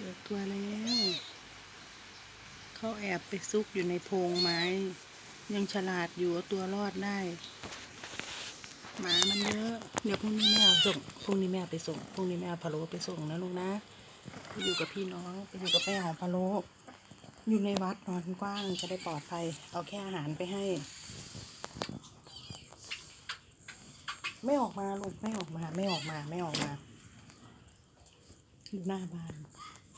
จอตัวแล้ว เขาแอบไปซุกอยู่ในโพรงไม้ ยังฉลาดอยู่เอาตัวรอดได้ หมามันเยอะ เดี๋ยวพรุ่งนี้แม่เอาส่งพรุ่งนี้แม่ไปส่งพรุ่งนี้แม่เอาพะโล้ไปส่งนะลูกนะไปอยู่กับพี่น้องไปอยู่กับแม่ของพะโล้อยู่ในวัดนอนกว้างจะได้ปลอดภัย เอาแค่อาหารไปให้ ไม่ออกมาลูกไม่ออกมา ไม่ออกมา ไม่ออกมาอยู่หน้าบ้าน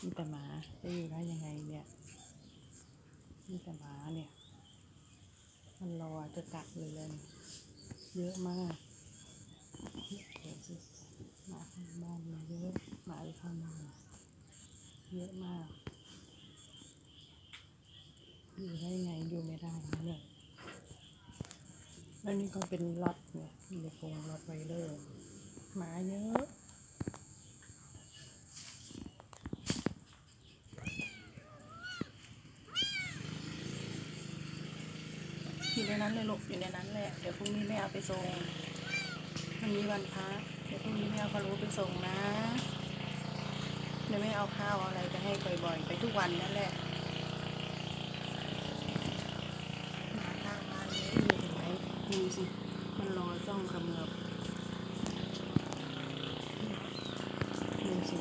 มีแต่หมาจะอยู่ได้ยังไงเนี่ยมีแต่หมาเนี่ย มันรอจะกัดเลยเลยเยอะมากหมาข้างบ้านมาเยอะหมาข้างบ้านเยอะมากอยู่ได้ไงอยู่ไม่ได้นะเนี่ยแล้วนี่ก็เป็นล็อตเนี่ยมีโคงล็อตไวเลอร์หมาเยอะ อยู่ในนั้นเลยลูกอยู่ในนั้นแหละเดี๋ยวพรุ่งนี้แม่เอาไปส่งมันมีวันพักเดี๋ยวพรุ่งนี้แม่เอาพะโล้ไปส่งนะเดี๋ยวแม่เอาข้าวอะไรไปให้บ่อยๆไปทุกวันนั่นแหละหมาข้างบ้านนี้เห็นไหมดูสิมันรอจ้องเขมือบดูสิ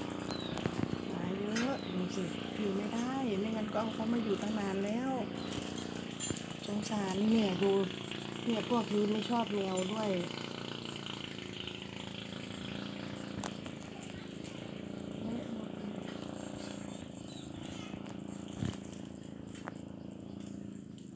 หมาเยอะดูสิอยู่ไม่ได้ไม่งั้นก็เอาเขามาอยู่ตั้งนานแล้ว สงสารเนี่ยดูเนี่ยพวกนี้ไม่ชอบแมวด้วย